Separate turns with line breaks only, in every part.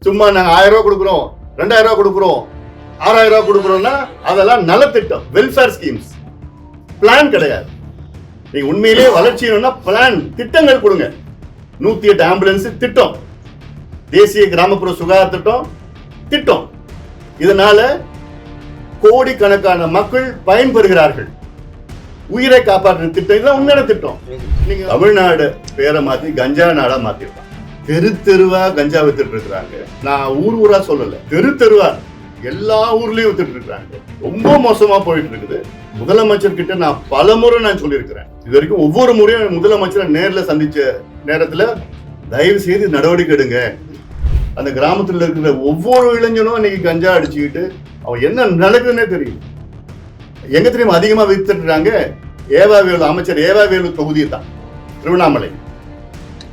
சும்மா நாங்க ஆயிரம் ரூபாய் கொடுக்குறோம் ரெண்டாயிரம் ரூபாய் கொடுக்குறோம் ஆறாயிரம் ரூபாய் கொடுக்குறோம்னா அதெல்லாம் நலத்திட்டம் வெல்ஃபேர் ஸ்கீம்ஸ் பிளான் கிடையாது. நீங்க உண்மையிலேயே வளர்ச்சி பிளான் திட்டங்கள் கொடுங்க. நூத்தி எட்டு ஆம்புலன்ஸ் திட்டம். தேசிய கிராமப்புற சுகாதார திட்டம் திட்டம். இதனால கோடிக்கணக்கான மக்கள் பயன்பெறுகிறார்கள். உயிரை காப்பாற்றும் திட்டம் இதெல்லாம் உண்மையான திட்டம். நீங்க தமிழ்நாடு பேரை மாத்தி கஞ்சா நாடா மாத்திருக்காங்க. தெரு தெருவா கஞ்சா வித்துட்டு இருக்கிறாங்க நான் ஊர் ஊரா சொல்லல. தெரு தெருவா எல்லா ஊர்லயும் வித்துட்டு இருக்கிறாங்க ரொம்ப மோசமா போயிட்டு இருக்குது முதலமைச்சர் கிட்ட நான் பல முறை நான் சொல்லியிருக்கிறேன். இது வரைக்கும் ஒவ்வொரு முறையும் முதலமைச்சரை நேர்ல சந்திச்ச நேரத்துல தயவு செய்து நடவடிக்கை எடுங்க. அந்த கிராமத்துல இருக்கிற ஒவ்வொரு இளைஞனும் இன்னைக்கு கஞ்சா அடிச்சுக்கிட்டு அவன் என்ன நடக்குதுன்னே தெரியும் எங்க தெரியுமா? அதிகமா வித்துட்டுறாங்க ஏவாவேலு அமைச்சர் ஏவாவேலு தொகுதி தான். திருவண்ணாமலை.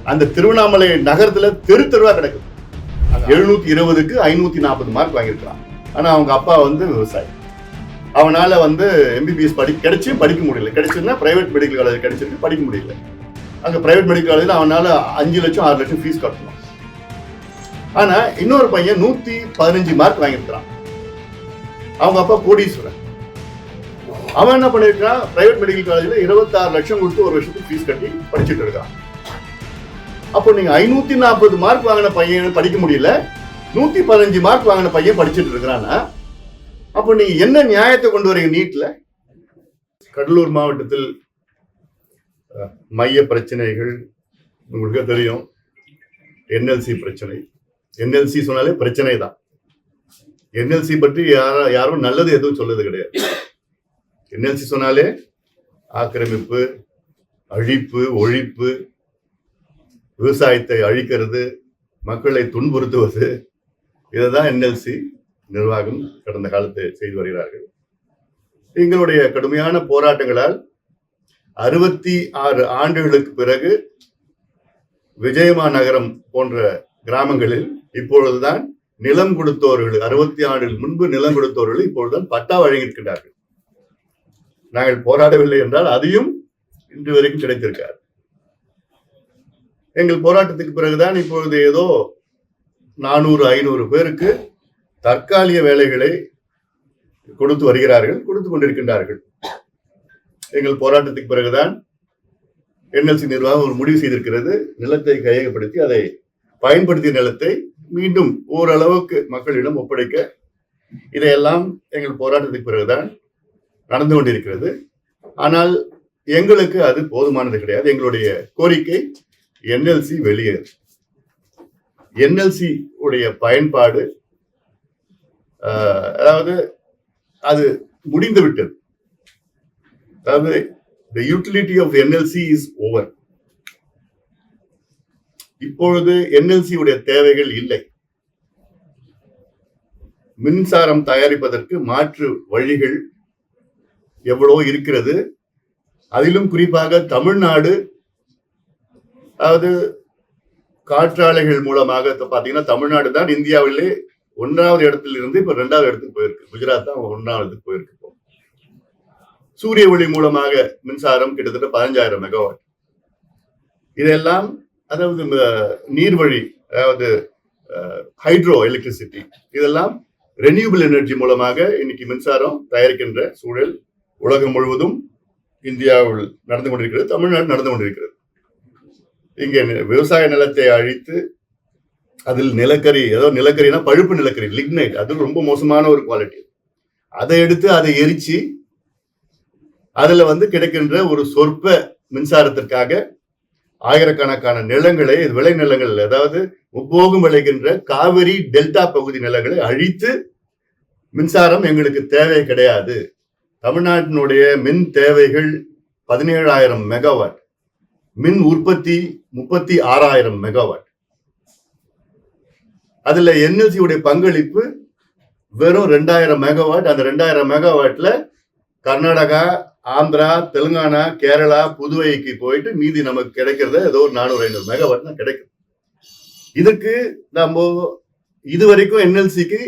அந்த திருவண்ணாமலை நகரத்துல தெரு தெருவா கிடக்குது. எழுநூத்தி இருபதுக்கு ஐநூத்தி நாற்பது மார்க் வாங்கியிருக்கான் ஆனா அவங்க அப்பா வந்து விவசாயி. அவனால வந்து எம்பிபிஎஸ் படி கிடைச்சு படிக்க முடியல. கிடைச்சுன்னா பிரைவேட் மெடிக்கல் காலேஜ் கிடைச்சிருக்கு படிக்க முடியல. அங்க பிரைவேட் மெடிக்கல் காலேஜ்ல அவனால அஞ்சு லட்சம் ஆறு லட்சம் ஃபீஸ் கட்டணும். ஆனா இன்னொரு பையன் நூத்தி பதினஞ்சு மார்க் வாங்கியிருக்கிறான். அவங்க அப்பா கோடீஸ்வரன். அவன் என்ன பண்ணிருக்கான் பிரைவேட் மெடிக்கல் காலேஜ்ல இருபத்தாறு லட்சம் கொடுத்து ஒரு வருஷத்துக்கு ஃபீஸ் கட்டி படிச்சுட்டு இருக்கான். அப்போ நீங்க ஐநூத்தி நாற்பது மார்க் வாங்கின பையன் படிக்க முடியல. நூத்தி பதினஞ்சு மார்க் வாங்கின பையன் படிச்சுட்டு இருக்கிறான்னா அப்போ நீங்க என்ன நியாயத்தை கொண்டு வரீங்க நீட்ல? கடலூர் மாவட்டத்தில் மைய பிரச்சனைகள் உங்களுக்கு தெரியும். என்எல்சி பிரச்சனை. என்எல்சி சொன்னாலே பிரச்சனை தான். என்எல்சி பற்றி யாரா யாரும் நல்லது எதுவும் சொல்லது கிடையாது. என்எல்சி சொன்னாலே ஆக்கிரமிப்பு அழிப்பு ஒழிப்பு விவசாயத்தை அழிக்கிறது மக்களை துன்புறுத்துவது இதுதான் என்எல்சி நிர்வாகம் கடந்த காலத்தை செய்து வருகிறார்கள். எங்களுடைய கடுமையான போராட்டங்களால் அறுபத்தி ஆறு ஆண்டுகளுக்கு பிறகு விஜயமா நகரம் போன்ற கிராமங்களில் இப்பொழுதுதான் நிலம் கொடுத்தவர்கள் அறுபத்தி ஆண்டுகள் முன்பு நிலம் கொடுத்தவர்கள் இப்பொழுதுதான் பட்டா வழங்கியிருக்கிறார்கள் நாங்கள் போராடவில்லை என்றால் அதையும் இன்று வரைக்கும் கிடைத்திருக்காது. எங்கள் போராட்டத்துக்கு பிறகுதான் இப்பொழுது ஏதோ நானூறு ஐநூறு பேருக்கு தற்காலிக வேலைகளை கொடுத்து வருகிறார்கள் கொடுத்து கொண்டிருக்கின்றார்கள். எங்கள் போராட்டத்துக்கு பிறகுதான் என்எல்சி நிர்வாகம் ஒரு முடிவு செய்திருக்கிறது. நிலத்தை கையகப்படுத்தி அதை பயன்படுத்திய நிலத்தை மீண்டும் ஓரளவுக்கு மக்களிடம் ஒப்படைக்க இதையெல்லாம் எங்கள் போராட்டத்துக்கு பிறகுதான் நடந்து கொண்டிருக்கிறது. ஆனால் எங்களுக்கு அது போதுமானது கிடையாது. எங்களுடைய கோரிக்கை என்எல்சி வெளியேறு என்எல்சி உடைய பயன்பாடு ஆஹ், அதாவது அது முடிந்து விட்டது. அதாவது the utility of NLC is over இப்பொழுது என்எல்சி உடைய தேவைகள் இல்லை. மின்சாரம் தயாரிப்பதற்கு மாற்று வழிகள் எவ்வளோ இருக்கிறது. அதிலும் குறிப்பாக தமிழ்நாடு அதாவது காற்றாலைகள் மூலமாக பாத்தீங்கன்னா தமிழ்நாடு தான் இந்தியாவிலே ஒன்றாவது இடத்துல இருந்து இப்ப ரெண்டாவது இடத்துக்கு போயிருக்கு. குஜராத் தான் ஒன்றாவது போயிருக்கு இப்போ. சூரிய ஒளி மூலமாக மின்சாரம் கிட்டத்தட்ட பதினஞ்சாயிரம் மெகாவாட் இதெல்லாம் அதாவது இந்த நீர்வழி அதாவது ஹைட்ரோ எலக்ட்ரிசிட்டி இதெல்லாம் ரெனியூபிள் எனர்ஜி மூலமாக இன்னைக்கு மின்சாரம் தயாரிக்கின்ற சூழல் உலகம் முழுவதும் இந்தியாவில் நடந்து கொண்டிருக்கிறது தமிழ்நாடு நடந்து கொண்டிருக்கிறது. இங்கே விவசாய நிலத்தை அழித்து அதில் நிலக்கரி ஏதோ நிலக்கரினா பழுப்பு நிலக்கரி லிக்னைட் அது ரொம்ப மோசமான ஒரு குவாலிட்டி அதை எடுத்து அதை எரிச்சு அதுல வந்து கிடைக்கின்ற ஒரு சொற்ப மின்சாரத்திற்காக ஆயிரக்கணக்கான நிலங்களை விளை நிலங்கள் அதாவது முப்போகம் விளைகின்ற காவிரி டெல்டா பகுதி நிலங்களை அழித்து மின்சாரம் எங்களுக்கு தேவை கிடையாது. தமிழ்நாட்டினுடைய மின் தேவைகள் பதினேழாயிரம் மெகாவாட் மின் உற்பத்தி முப்பத்தி ஆறாயிரம் மெகாவாட் அதுல என்எல்சியுடைய பங்களிப்பு வெறும் ரெண்டாயிரம் மெகாவாட் அந்த ரெண்டாயிரம் மெகாவாட்ல கர்நாடகா ஆந்திரா தெலுங்கானா கேரளா புதுவைக்கு போயிட்டு மீதி நமக்கு கிடைக்கிறது ஏதோ ஒரு நானூறு ஐநூறு மெகாவாட் தான் கிடைக்குது இதுக்கு நம்ம இது வரைக்கும் என்எல்சிக்கு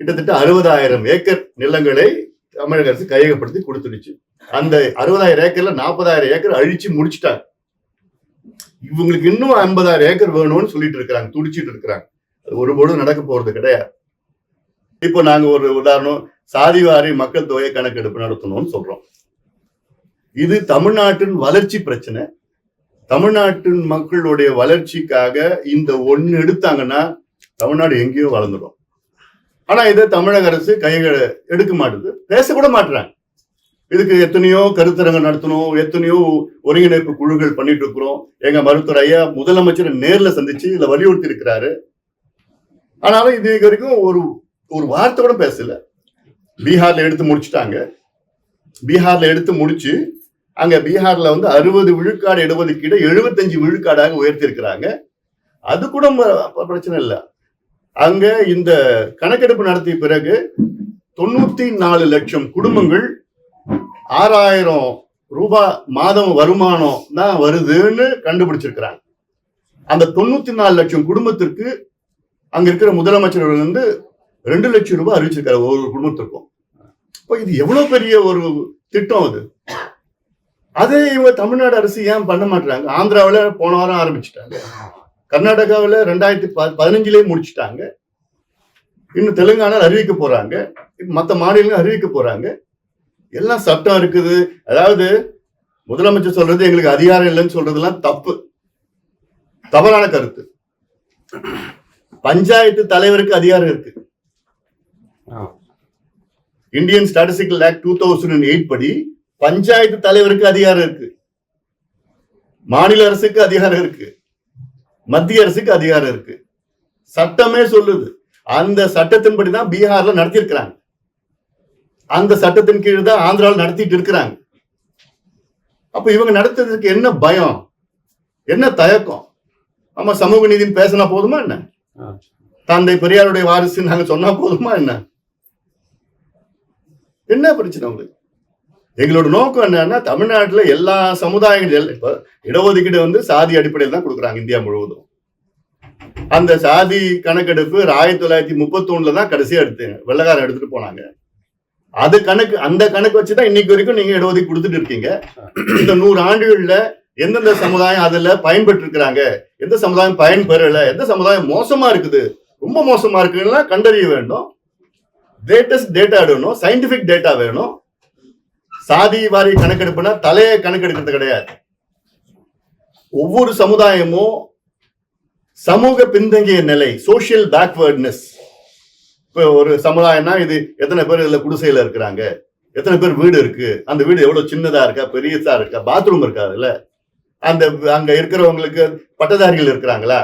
கிட்டத்தட்ட அறுபதாயிரம் ஏக்கர் நிலங்களை தமிழக அரசு கையகப்படுத்தி கொடுத்துடுச்சு. அந்த அறுபதாயிரம் ஏக்கர்ல நாற்பதாயிரம் ஏக்கர் அழிச்சு முடிச்சிட்டாங்க. இவங்களுக்கு இன்னும் ஐம்பதாயிரம் ஏக்கர் வேணும்னு சொல்லிட்டு இருக்கிறாங்க துடிச்சிட்டு இருக்கிறாங்க. அது ஒருபோதும் நடக்க போறது கிடையாது. இப்போ நாங்க ஒரு உதாரணம் சாதிவாரி மக்கள் தொகை கணக்கெடுப்பு நடத்தணும்னு சொல்றோம். இது தமிழ்நாட்டின் வளர்ச்சி பிரச்சனை. தமிழ்நாட்டின் மக்களுடைய வளர்ச்சிக்காக இந்த ஒண்ணு எடுத்தாங்கன்னா தமிழ்நாடு எங்கேயோ வளர்ந்துடும். ஆனா இதை தமிழக அரசு கைகளை எடுக்க மாட்டுது. பேசக்கூட மாட்டுறாங்க. இதுக்கு எத்தனையோ கருத்தரங்கம் நடத்தணும் எத்தனையோ ஒருங்கிணைப்பு குழுக்கள் பண்ணிட்டு இருக்கிறோம் எங்க மருத்துவர் ஐயா முதலமைச்சரை நேர்ல சந்திச்சு இதுல வலியுறுத்தி இருக்கிறாரு ஆனாலும் இது வரைக்கும் ஒரு ஒரு வார்த்தை கூட பேசல. பீகார்ல எடுத்து முடிச்சுட்டாங்க. பீகார்ல எடுத்து முடிச்சு அங்க பீகார்ல வந்து அறுபது விழுக்காடு இடஒதுக்கீடு எழுபத்தஞ்சு விழுக்காடாக உயர்த்தியிருக்கிறாங்க. அது கூட பிரச்சனை இல்லை. அங்க இந்த கணக்கெடுப்பு நடத்திய பிறகு தொண்ணூத்தி நாலு லட்சம் குடும்பங்கள் ஆறாயிரம் ரூபாய் மாதம் வருமானம் தான் வருதுன்னு கண்டுபிடிச்சிருக்கிறாங்க. அந்த தொண்ணூத்தி நாலு லட்சம் குடும்பத்திற்கு அங்க இருக்கிற முதலமைச்சர் வந்து ரெண்டு லட்சம் ரூபாய் அறிவிச்சிருக்காரு ஒவ்வொரு குடும்பத்திற்கும். இப்போ இது எவ்வளவு பெரிய ஒரு திட்டம் அது? அதே இவங்க தமிழ்நாடு அரசு ஏன் பண்ண மாட்டாங்க ஆந்திராவில் போன வாரம் ஆரம்பிச்சிட்டாங்க. கர்நாடகாவில் ரெண்டாயிரத்தி ப பதினஞ்சுலேயே முடிச்சிட்டாங்க. இன்னும் தெலுங்கானால அறிவிக்க போறாங்க. மற்ற மாநிலங்களும் அறிவிக்க போறாங்க. எல்லாம் சட்டம் இருக்குது. அதாவது முதலமைச்சர் சொல்றது எங்களுக்கு அதிகாரம் இல்லைன்னு சொல்றதெல்லாம் தப்பு. தவறான கருத்து. பஞ்சாயத்து தலைவருக்கு அதிகாரம் இருக்கு. Indian statistical act two thousand eight படி பஞ்சாயத்து தலைவருக்கு அதிகாரம் இருக்கு. மாநில அரசுக்கு அதிகாரம் இருக்கு. மத்திய அரசுக்கு அதிகாரம் இருக்கு. சட்டமே சொல்லுது. அந்த சட்டத்தின்படி தான் பீகார்ல நடத்தியிருக்கிறாங்க. அந்த சட்டத்தின் கீழ் தான் ஆந்திராவில் நடத்திட்டு இருக்கிறாங்க. அப்ப இவங்க நடத்துறதுக்கு என்ன பயம்? என்ன தயக்கம்? ஆமா சமூக நீதினு பேசினா போதுமா என்ன. தந்தை பெரியாருடைய வாரிசு நாங்க சொன்னா போதுமா என்ன? என்ன பிரச்சனை உங்களுக்கு? எங்களோட நோக்கம் என்னன்னா தமிழ்நாட்டுல எல்லா சமுதாயங்கள் இப்ப இடஒதுக்கீடு வந்து சாதி அடிப்படையில் தான் கொடுக்குறாங்க இந்தியா முழுவதும். அந்த சாதி கணக்கெடுப்பு ஆயிரத்தி தொள்ளாயிரத்தி முப்பத்தி ஒண்ணுல தான் கடைசியா எடுத்து வெள்ளக்காரன் எடுத்துட்டு போனாங்க. அது கணக்கு அந்த கணக்கு வச்சுதான் இன்னைக்கு வரைக்கும் நீங்க இடஒதுக்கி கொடுத்துட்டு இருக்கீங்க. இந்த நூறு ஆண்டுகள்ல எந்தெந்த சமுதாயம் அதுல பயன்பெற்று இருக்கிறாங்க எந்த சமுதாயம் பயன் பெறல எந்த சமுதாயம் மோசமா இருக்குது? ரொம்ப மோசமா இருக்குன்னா கண்டறிய வேண்டும். லேட்டஸ்ட் டேட்டா வேணும் சயின்டிபிக் டேட்டா வேணும். சாதி வாரி கணக்கெடுப்புனா தலையை கணக்கெடுக்கிறது கிடையாது. ஒவ்வொரு சமுதாயமும் சமூக பின்தங்கிய நிலை சோஷியல் பேக்வேர்ட்னஸ் இப்போ ஒரு சமுதாயம்னா இது எத்தனை பேர் இதுல குடிசையில் இருக்கிறாங்க? எத்தனை பேர் வீடு இருக்கு? அந்த வீடு எவ்வளவு சின்னதா இருக்கா பெரியதா இருக்கா பாத்ரூம் இருக்கா அதில்? அந்த அங்க இருக்கிறவங்களுக்கு பட்டதாரிகள் இருக்கிறாங்களா?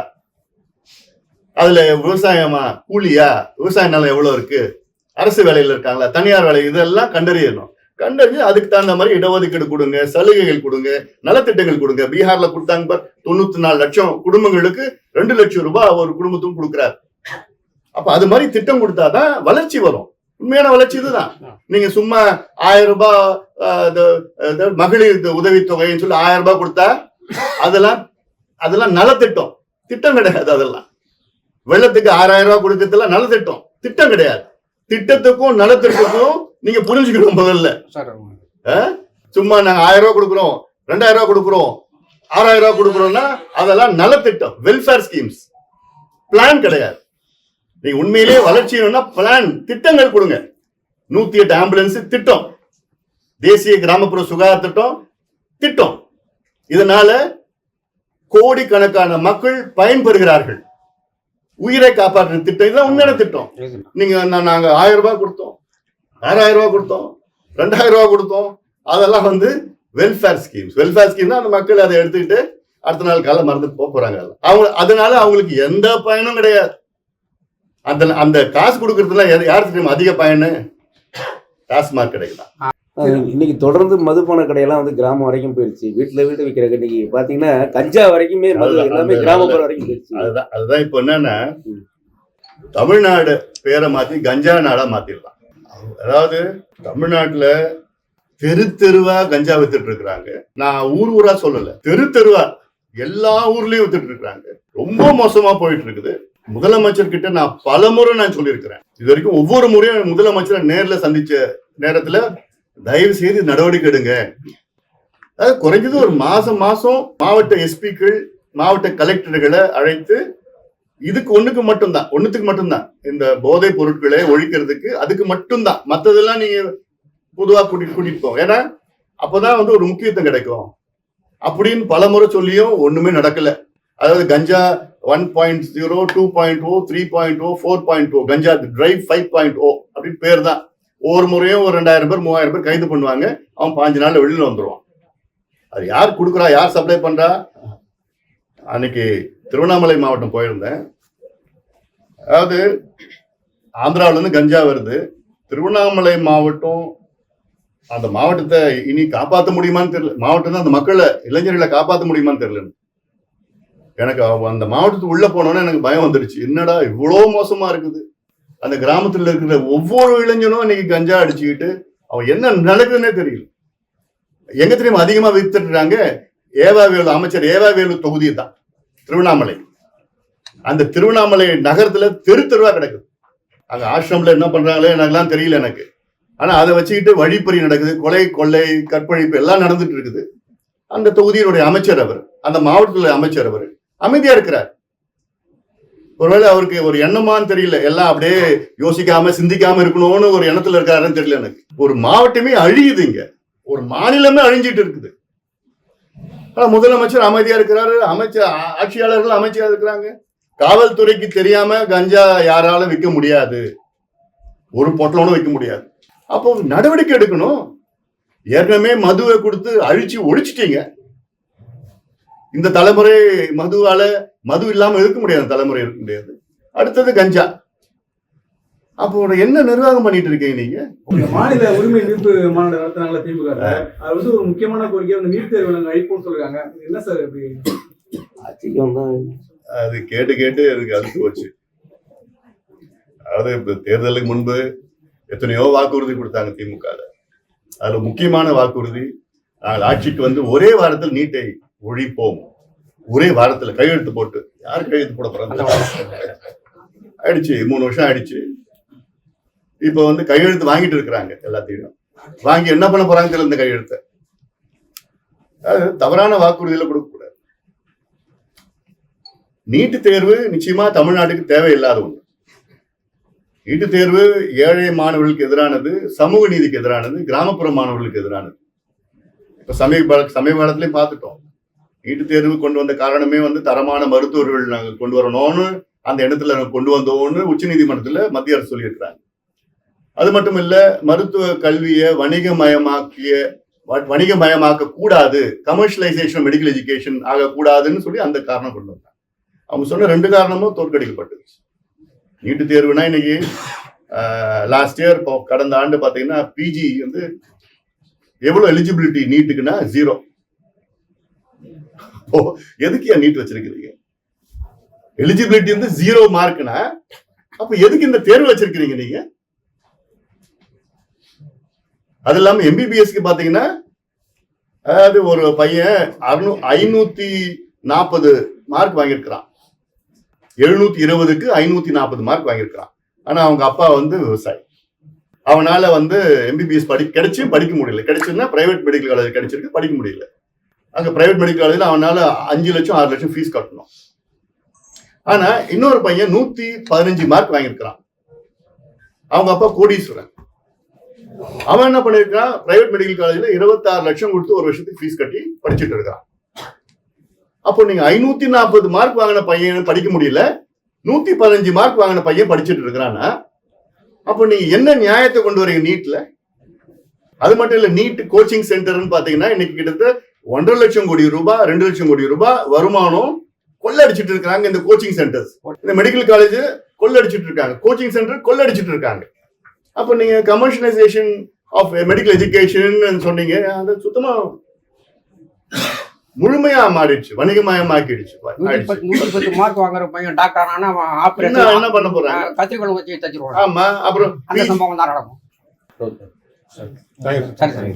அதுல விவசாயமா கூலியா? விவசாய நிலம் எவ்வளவு இருக்கு? அரசு வேலையில இருக்காங்களா? தனியார் வேலை இதெல்லாம் கண்டறியணும். கண்டறிஞ்சு அதுக்கு தகுந்த மாதிரி இடஒதுக்கீடு கொடுங்க சலுகைகள் கொடுங்க நலத்திட்டங்கள் கொடுங்க. பீகார்ல கொடுத்தாங்க பார் தொண்ணூத்தி நாலு லட்சம் குடும்பங்களுக்கு ரெண்டு லட்சம் ரூபாய் ஒரு குடும்பத்துக்கும் கொடுக்குறாரு. அப்ப அது மாதிரி திட்டம் கொடுத்தாதான் வளர்ச்சி வரும். உண்மையான வளர்ச்சி இதுதான். நீங்க சும்மா ஆயிரம் ரூபாய் மகளிர் உதவித்தொகைன்னு சொல்லி ஆயிரம் ரூபாய் கொடுத்தா அதெல்லாம் அதெல்லாம் நலத்திட்டம் திட்டம். கிடையாது அதெல்லாம். வெள்ளத்துக்கு ஆறாயிரம் ரூபாய் கொடுக்கறதுலாம் நலத்திட்டம் திட்டம். கிடையாது. திட்டத்துக்கும் நலத்திட்டத்துக்கும் நீங்க புரிஞ்சுக்கணும் முதல்ல. சும்மா நாங்க ஆயிரம் ரூபாய் கொடுக்குறோம் ரெண்டாயிரம் ரூபாய் கொடுக்குறோம் ஆறாயிரம் ரூபாய் கொடுக்குறோம்னா அதெல்லாம் நலத்திட்டம் வெல்ஃபேர் ஸ்கீம்ஸ் பிளான் கிடையாது. நீங்க உண்மையிலேயே வளர்ச்சி பிளான் திட்டங்கள் கொடுங்க. நூத்தி எட்டு ஆம்புலன்ஸ் திட்டம். தேசிய கிராமப்புற சுகாதார திட்டம் திட்டம். இதனால கோடிக்கணக்கான மக்கள் பயன்பெறுகிறார்கள். உயிரை காப்பாற்றுற திட்டம் இதெல்லாம் உண்மையான திட்டம். நீங்க நாங்க ஆயிரம் ரூபாய் கொடுத்தோம். ஆறாயிரம் ரூபாய் கொடுத்தோம். ரெண்டாயிரம் ரூபாய் கொடுத்தோம். அதெல்லாம் வந்து வெல்ஃபேர் ஸ்கீம்ஸ் வெல்ஃபேர் ஸ்கீம் தான் அந்த மக்கள் அதை எடுத்துக்கிட்டு அடுத்த நாள் காலம் மறந்து போக போறாங்க. அவங்க அதனால அவங்களுக்கு எந்த பயனும் கிடையாது. அந்த அந்த காசு கொடுக்கறதுல யார் தெரியுமா? அதிக பயனு? டாஸ்மாக் கிடைக்குதான்
இன்னைக்கு தொடர்ந்து மதுபான கடையெல்லாம் வந்து கிராமம் வரைக்கும் போயிடுச்சு வீட்டுல வீடு விற்கிற இன்னைக்கு பாத்தீங்கன்னா கஞ்சா வரைக்குமே மது எல்லாமே கிராமப்புறம் வரைக்கும் போயிடுச்சு
அதுதான் அதுதான் இப்போ என்னன்னா. தமிழ்நாடு பேரை மாத்தி கஞ்சா நாடா மாத்திடலாம். அதாவது தமிழ்நாட்டுல தெரு தெருவா கஞ்சா வித்துட்டு இருக்கிறாங்க. நான் ஊர் ஊரா சொல்லல தெரு தெருவா எல்லா ஊர்லயும் வித்துட்டு இருக்காங்க ரொம்ப மோசமா போயிட்டு இருக்குது. முதலமைச்சர் கிட்ட நான் பலமுறை நான் சொல்லியிருக்கிறேன். இது வரைக்கும் ஒவ்வொரு முறையும் முதலமைச்சரை நேர்ல சந்திச்ச நேரத்துல தயவு செய்து நடவடிக்கை எடுங்க. அதாவது குறைஞ்சது ஒரு மாசம் மாசம் மாவட்ட எஸ்பிக்கள் மாவட்ட கலெக்டர்களை அழைத்து இதுக்கு ஒண்ணுக்கு மட்டும்தான் ஒண்ணுத்துக்கு மட்டும்தான். இந்த போதைப் பொருட்களை ஒழிக்கிறதுக்கு அதுக்கு மட்டும்தான். மற்றதெல்லாம் நீங்க பொதுவா கூட்டிட்டு கூட்டிட்டு போங்க. ஏன்னா அப்பதான் வந்து ஒரு முக்கியத்துவம் கிடைக்கும். அப்படின்னு பல முறை சொல்லியும் ஒண்ணுமே நடக்கல. அதாவது ganja one point zero two point o three point o four point o ganja drive five point o அப்படின்னு பேர் தான் ஒவ்வொரு முறையும் ஒரு ரெண்டாயிரம் பேர் மூவாயிரம் பேர் கைது பண்ணுவாங்க. அவன் பாஞ்சு நாள்ல வெளியில வந்துருவான். அது யார் கொடுக்குறா யார் சப்ளை பண்றா? அன்னைக்கு திருவண்ணாமலை மாவட்டம் போயிருந்தேன். அதாவது ஆந்திராவிலேருந்து கஞ்சா வருது. திருவண்ணாமலை மாவட்டம் அந்த மாவட்டத்தை இனி காப்பாற்ற முடியுமான்னு தெரியல. மாவட்டம் அந்த மக்களை இளைஞர்களை காப்பாற்ற முடியுமான்னு தெரியலன்னு. எனக்கு அவ- அந்த மாவட்டத்துக்கு உள்ள போனோன்னே எனக்கு பயம் வந்துடுச்சு. என்னடா இவ்வளோ மோசமா இருக்குது? அந்த கிராமத்துல இருக்கிற ஒவ்வொரு இளைஞனும் இன்னைக்கு கஞ்சா அடிச்சுக்கிட்டு அவன் என்ன நடக்குதுன்னே தெரியல. எங்க தெரியுமா அதிகமா வித்துட்டுறாங்க? ஏவாவேலு அமைச்சர் ஏவாவேலு தொகுதி தான். திருவண்ணாமலை. அந்த திருவண்ணாமலை நகரத்துல தெரு தெருவா கிடக்குது. அங்க ஆசிரமில் என்ன பண்றாங்களோ எனக்குலாம் தெரியல எனக்கு. ஆனா அதை வச்சுக்கிட்டு வழிப்பறி நடக்குது. கொலை கொள்ளை கற்பழிப்பு எல்லாம் நடந்துட்டு இருக்குது. அந்த தொகுதியினுடைய அமைச்சர் அவர் அந்த மாவட்டத்துல அமைச்சர் அவர். அமைதியா இருக்கிறார். ஒருவேளை அவருக்கு ஒரு எண்ணமான்னு தெரியல எல்லாம் அப்படியே யோசிக்காம சிந்திக்காம இருக்கணும்னு ஒரு எண்ணத்துல இருக்காருன்னு தெரியல எனக்கு. ஒரு மாவட்டமே அழியுது இங்க. ஒரு மாநிலமே அழிஞ்சிட்டு இருக்குது. ஆனா முதலமைச்சர் அமைதியா இருக்கிறாரு அமைச்சர் ஆட்சியாளர்கள் அமைச்சியா இருக்கிறாங்க. காவல்துறைக்கு தெரியாம கஞ்சா யாராலும் விற்க முடியாது. ஒரு பொட்டலோனும் விற்க முடியாது. அப்போ நடவடிக்கை எடுக்கணும். ஏற்கனவே மதுவை கொடுத்து அழிச்சு ஒழிச்சிட்டீங்க. இந்த தலைமுறை மதுவால மது இல்லாம இருக்க முடியாது தலைமுறை இருக்க முடியாது. அடுத்தது கஞ்சா. அப்போ என்ன நிர்வாகம் பண்ணிட்டு இருக்கீங்க நீங்க?
மாநில உரிமை மீட்பு மாநாடு நடத்துனாங்களா திமுக. அது வந்து ஒரு முக்கியமான கோரிக்கை அந்த நீட் தேர்வு நாங்க அழிப்போம்னு சொல்றாங்க. என்ன சார்
வந்தா
அது கேட்டு கேட்டு எனக்கு அழுத்து போச்சு. அதாவது இப்ப தேர்தலுக்கு முன்பு எத்தனையோ வாக்குறுதி கொடுத்தாங்க திமுக. அதுல முக்கியமான வாக்குறுதி நாங்கள் ஆட்சிக்கு வந்து ஒரே வாரத்தில் நீட்டை ஒழிப்போம் ஒரே வாரத்துல கையெழுத்து போட்டு யார் கையெழுத்து போட போறாங்க? ஆயிடுச்சு மூணு வருஷம் ஆயிடுச்சு. இப்ப வந்து கையெழுத்து வாங்கிட்டு இருக்கிறாங்க எல்லாத்தையும். வாங்கி என்ன பண்ண போறாங்க தெரியல இந்த கையெழுத்தை. அதாவது தவறான வாக்குறுதியில கொடுக்க கூடாது. நீட்டு தேர்வு நிச்சயமா தமிழ்நாட்டுக்கு தேவையில்லாத ஒண்ணு. நீட்டு தேர்வு ஏழை மாணவர்களுக்கு எதிரானது சமூக நீதிக்கு எதிரானது கிராமப்புற மாணவர்களுக்கு எதிரானது. இப்ப சமீப சமீப காலத்திலயும் பார்த்துட்டோம். நீட்டு தேர்வு கொண்டு வந்த காரணமே வந்து தரமான மருத்துவர்கள் நாங்கள் கொண்டு வரணும்னு அந்த இடத்துல கொண்டு வந்தோம்னு உச்சநீதிமன்றத்தில் மத்திய அரசு சொல்லியிருக்கிறாங்க. அது மட்டும் இல்லை மருத்துவ கல்வியை வணிகமயமாக்கிய வ- வணிகமயமாக்க கூடாது கமர்ஷியலைசேஷன் மெடிக்கல் எஜுகேஷன் ஆகக்கூடாதுன்னு சொல்லி அந்த காரணம் கொண்டு வந்தாங்க. அவங்க சொன்ன ரெண்டு காரணமும் தோற்கடிக்கப்பட்டுச்சு. நீட்டு தேர்வுனா இன்னைக்கு லாஸ்ட் இயர் கடந்த ஆண்டு பார்த்தீங்கன்னா பிஜி வந்து எவ்வளோ எலிஜிபிலிட்டி நீட்டுக்குன்னா ஜீரோ ஓ எதுக்கு ஏன் நீட் வச்சிருக்கிறீங்க? எலிஜிபிலிட்டி வந்து ஜீரோ மார்க்னா அப்ப எதுக்கு இந்த தேர்வு வச்சிருக்கிறீங்க நீங்க? அது இல்லாம எம்பிபிஎஸ்க்கு பாத்தீங்கன்னா அதாவது ஒரு பையன் அறுநூ ஐநூத்தி நாற்பது மார்க் வாங்கியிருக்கிறான். எழுநூத்தி இருபதுக்கு ஐநூத்தி நாற்பது மார்க் வாங்கியிருக்கிறான். ஆனா அவங்க அப்பா வந்து விவசாயி. அவனால வந்து எம்பிபிஎஸ் படி கிடைச்சும் படிக்க முடியல. கிடைச்சதுன்னா பிரைவேட் மெடிக்கல் காலேஜ் கிடைச்சிருக்கு படிக்க முடியல. அங்கே பிரைவேட் மெடிக்கல் காலேஜில் அவனால் அஞ்சு லட்சம் ஆறு லட்சம் ஃபீஸ் கட்டணும். ஆனால் இன்னொரு பையன் நூற்றி பதினஞ்சு மார்க் வாங்கியிருக்கிறான். அவங்க அப்பா கோடீஸ்வரன். அவன் என்ன பண்ணிருக்கான் பிரைவேட் மெடிக்கல் காலேஜில் இருபத்தாறு லட்சம் கொடுத்து ஒரு வருஷத்துக்கு ஃபீஸ் கட்டி படிச்சுட்டு இருக்கான் அப்போ நீங்கள் ஐநூத்தி நாற்பது மார்க் வாங்கின பையன் படிக்க முடியல. நூற்றி பதினஞ்சு மார்க் வாங்கின பையன் படிச்சுட்டு இருக்கிறான்னா அப்போ நீங்கள் என்ன நியாயத்தை கொண்டு வரீங்க நீட்டில் அது மட்டும் இல்லை நீட் கோச்சிங் சென்டர்னு பார்த்தீங்கன்னா இன்னைக்கு கிட்டத்தட்ட ஒன்றரை லட்சம் கோடி ரூபாய் ரெண்டு லட்சம் கோடி ரூபாய் வருமானம் கொள்ளடிச்சிட்டு இருக்காங்க இந்த கோச்சிங் சென்டர்ஸ் இந்த மெடிக்கல் காலேஜ் கொள்ளடிச்சிட்டு இருக்காங்க. கோச்சிங் சென்டர் கொள்ளடிச்சிட்டு இருக்காங்க. அப்போ நீங்க கமர்ஷியலைசேஷன் ஆஃப் மெடிக்கல் எஜுகேஷன் சொன்னீங்க. அது சுத்தமா முழுமையா மாறிடுச்சு. வணிகமயமாக்கிடுச்சு.
நூத்தி மார்க் வாங்குற பையன் டாக்டர் ஆனா ஆபரேஷன்
என்ன பண்ண போறாங்க?
கத்திரிக்கோள் வச்சு தச்சிருவான்.
ஆமா அப்புறம்
அந்த சம்பவம் தான் நடக்கும் சரி சரி.